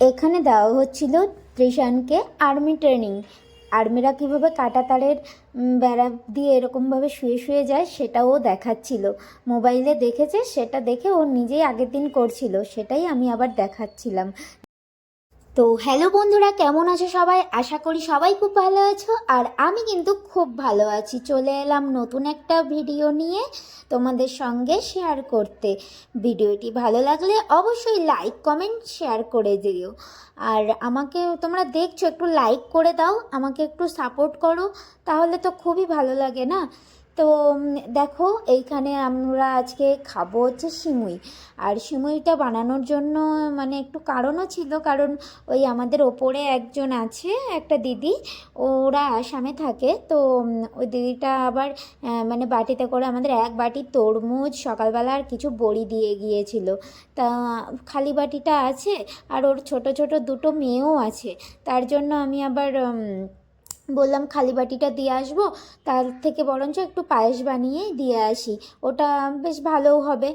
এখানে দেওয়া হচ্ছিল ত্রিশানকে আর্মি ট্রেনিং। আর্মিরা কীভাবে কাঁটাতারের বেড়া দিয়ে এরকমভাবে শুয়ে শুয়ে যায় সেটাও দেখাচ্ছিল। মোবাইলে দেখেছে, সেটা দেখে ও নিজেই আগের দিন করছিল, সেটাই আমি আবার দেখাচ্ছিলাম। তো হ্যালো বন্ধুরা, কেমন আছো সবাই? আশা করি সবাই খুব ভালো আছো, আর আমি কিন্তু খুব ভালো আছি। চলে এলাম নতুন একটা ভিডিও নিয়ে তোমাদের সঙ্গে শেয়ার করতে। ভিডিওটি ভালো লাগলে অবশ্যই লাইক কমেন্ট শেয়ার করে দিও। আর আমাকে তোমরা দেখছ, একটু লাইক করে দাও, আমাকে একটু সাপোর্ট করো, তাহলে তো খুবই ভালো লাগে না? তো দেখো, এইখানে আমরা আজকে খাব হচ্ছে সিমুই। আর সিমুইটা বানানোর জন্য মানে একটু কারণও ছিল, কারণ ওই আমাদের ওপরে একজন আছে, একটা দিদি, ওরা আসামে থাকে। তো ওই দিদিটা আবার মানে বাটিতে করে আমাদের এক বাটি তরমুজ, সকালবেলা আর কিছু বড়ি দিয়ে গিয়েছিল। তা, খালি বাটিটা আছে, আর ওর ছোট ছোট দুটো মেয়েও আছে। তার জন্য আমি আবার বললাম খালি বাটিটা দিয়ে আসব। তার থেকে বরঞ্চ একটু পায়েস বানিয়ে দিয়ে আসি। ওটা বেশ ভালোও হবে।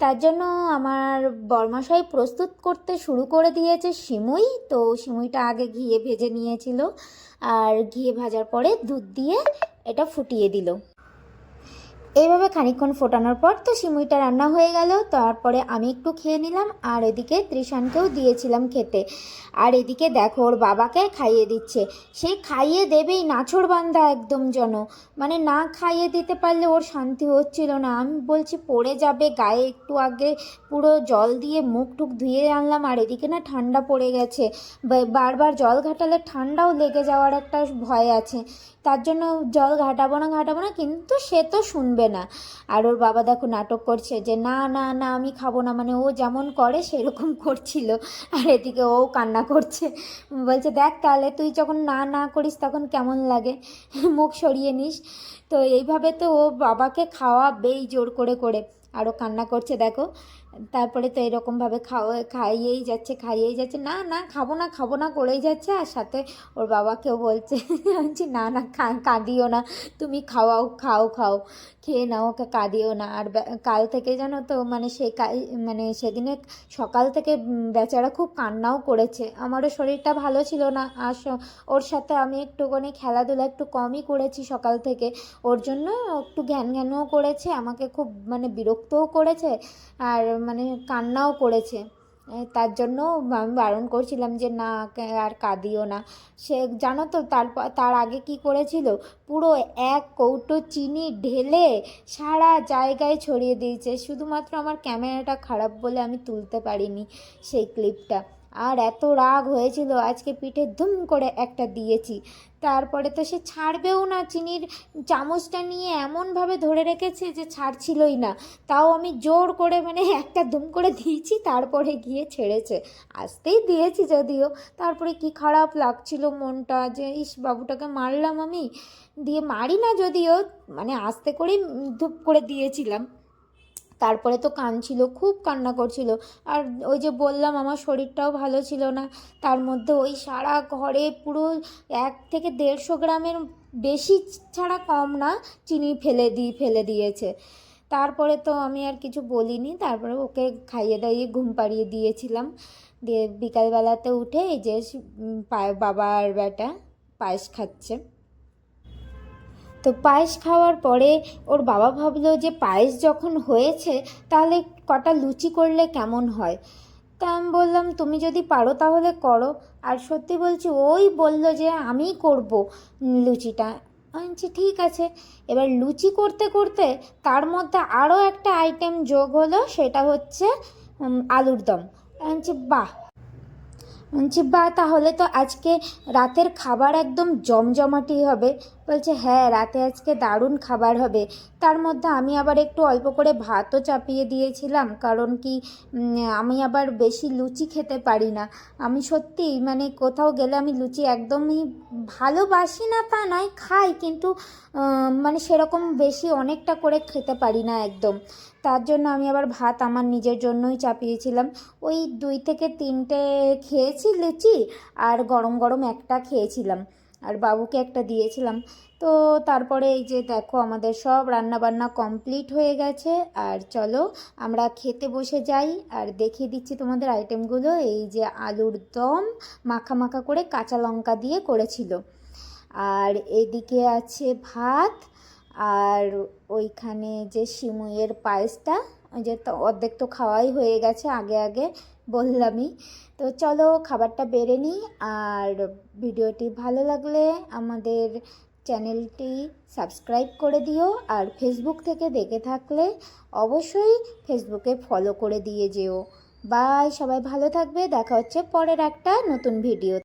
তার জন্য আমার বর্মাশাই প্রস্তুত করতে শুরু করে দিয়েছে সিমুই। তো সিমুইটা আগে ঘিয়ে ভেজে নিয়েছিল। আর ঘিয়ে ভাজার পরে দুধ দিয়ে এটা ফুটিয়ে দিল। এইভাবে খানিকক্ষণ ফোটানোর পর তো সিমুইটা রান্না হয়ে গেল। তারপরে আমি একটু খেয়ে নিলাম আর এদিকে ত্রিশানকেও দিয়েছিলাম খেতে। আর এদিকে দেখো, ওর বাবাকে খাইয়ে দিচ্ছে। সে খাইয়ে দেবেই নাছর বান্ধা একদম যেন। মানে না খাইয়ে দিতে পারলে ওর শান্তি হচ্ছিল না। আমি বলছি, পড়ে যাবে, গায়ে একটু আগে পুরো জল দিয়ে মুখ টুক ধুয়ে আনলাম আর এদিকে না ঠান্ডা পড়ে গেছে। বারবার জল ঘাটালে ঠান্ডাও লেগে যাওয়ার একটা ভয় আছে। তার জন্য জল ঘাটাবো না ঘাটাবো না, কিন্তু সে তো শুনবে। না। আর ওর বাবা দেখো নাটক করছে যে, না না না, আমি খাব না। মানে ও যেমন করে সেরকম করছিল। আর এদিকে ও কান্না করছে। বলছে, দেখ তাহলে তুই যখন না না করিস তখন কেমন লাগে? মুখ সরিয়ে নিস। তো এইভাবে তো ও বাবাকে খাওয়াবেই জোর করে করে। আরও কান্না করছে, দেখো। তারপরে তো এরকমভাবে খাওয়া খাইয়েই যাচ্ছে খাইয়েই যাচ্ছে। না না, খাব না খাব না, করেই যাচ্ছে। আর সাথে ওর বাবাকেও বলছে, বলছি, না না কাঁদিও না। তুমি খাওয়াও, খাও খাও। খেয়ে নাও, ওকে কাঁদিও না। আর কাল থেকে জানো তো মানে কা- মানে সেদিনে সকাল থেকে বেচারা খুব কান্নাও করেছে। আমারও শরীরটা ভালো ছিল না। আর স- ওর সাথে আমি একটুখানি খেলাধুলা একটু কমই করেছি সকাল থেকে। ওর জন্য একটু ঘ্যান ঘ্যানও করেছে। আমাকে খুব মানে বিরক্তও করেছে আর মানে কান্নাও করেছে। তার জন্য আমি বারণ করছিলাম যে, না আর কাঁদিও না। সে, জানো তো তারপর তার আগে কি করেছিল? পুরো এক কৌটো চিনি ঢেলে সারা জায়গায় ছড়িয়ে দিয়েছে। শুধুমাত্র আমার ক্যামেরাটা খারাপ বলে আমি তুলতে পারিনি সেই ক্লিপটা। আর এত রাগ হয়েছিল, আজকে পিঠে ধুম করে একটা দিয়েছি। তারপরে তো সে ছাড়বেও না, চিনির চামচটা নিয়ে এমনভাবে ধরে রেখেছে যে ছাড়ছিলই না। তাও আমি জোর করে মানে একটা ধুম করে দিয়েছি, তারপরে গিয়ে ছেড়েছে। আসতেই দিয়েছি যদিও। তারপরে কি খারাপ লাগছিল মনটা যে, ইস, বাবুটাকে মারলাম আমি? দিয়ে মারি না যদিও মানে আস্তে করেই ধুপ করে দিয়েছিলাম। তারপরে তো কাঁদছিল খুব কান্না করছিল। আর ওই যে বললাম আমার শরীরটাও ভালো ছিল না। তার মধ্যে ওই সারা ঘরে পুরো এক থেকে দেড়শো গ্রামের বেশি ছাড়া কম না চিনি ফেলে দিয়ে ফেলে দিয়েছে। তারপরে তো আমি আর কিছু বলিনি। তারপরে ওকে খাইয়ে দাইয়ে ঘুম পাড়িয়ে দিয়েছিলাম। দিয়ে বিকালবেলাতে উঠে এই যে উম, পা- বাবা আর বেটা পায়েস খাচ্ছে। তো পায়েস খাওয়ার পরে ওর বাবা ভাবলো যে পায়েস যখন হয়েছে, তাহলে কটা লুচি করলে কেমন হয়? তা আমি বললাম, তুমি যদি পারো তাহলে করো। আর সত্যি বলছি, ওই বলল যে আমিই করব লুচিটা। আমি ঠিক আছে। এবার লুচি করতে করতে তার মধ্যে আরও একটা আইটেম যোগ হলো, সেটা হচ্ছে আলুর দম। আমি বাহ! বা তাহলে তো আজকে রাতের খাবার একদম জমজমাটি হবে। বলছে হ্যাঁ রাতে আজকে দারুণ খাবার হবে। তার মধ্যে আমি আবার একটু অল্প করে ভাতও চাপিয়ে দিয়েছিলাম, কারণ কি আমি আবার বেশি লুচি খেতে পারি না। আমি সত্যি মানে কোথাও গেলে আমি লুচি একদমই ভালোবাসি না তা নয়, খাই, কিন্তু মানে সেরকম বেশি অনেকটা করে খেতে পারি না একদম। তার জন্য আমি আবার ভাত আমার নিজের জন্যই চাপিয়েছিলাম। ওই দুই থেকে তিনটে খেয়েছি লুচি আর গরম গরম একটা খেয়েছিলাম। আর বাবুকে একটা দিয়েছিলাম। তো তারপরে এই যে দেখো আমাদের সব রান্নাবান্না কমপ্লিট হয়ে গেছে। আর চলো আমরা খেতে বসে যাই। আর দেখিয়ে দিচ্ছি তোমাদের আইটেমগুলো। এই যে আলুর দম মাখা মাখা করে কাঁচা লঙ্কা দিয়ে করেছিল। আর এদিকে আছে ভাত। আর ওইখানে যে সিমুইয়ের পায়েসটা যে অর্ধেক তো খাওয়াই হয়ে গেছে আগে আগে। বললামই। তো চলো খাবারটা বেড়ে নিই আর ভিডিওটি ভালো লাগলে আমাদের চ্যানেলটি সাবস্ক্রাইব করে দিও আর ফেসবুক থেকে দেখে থাকলে অবশ্যই ফেসবুকে ফলো করে দিয়ে যেও। বাই, সবাই ভালো থাকবে। দেখা হচ্ছে পরের একটা নতুন ভিডিও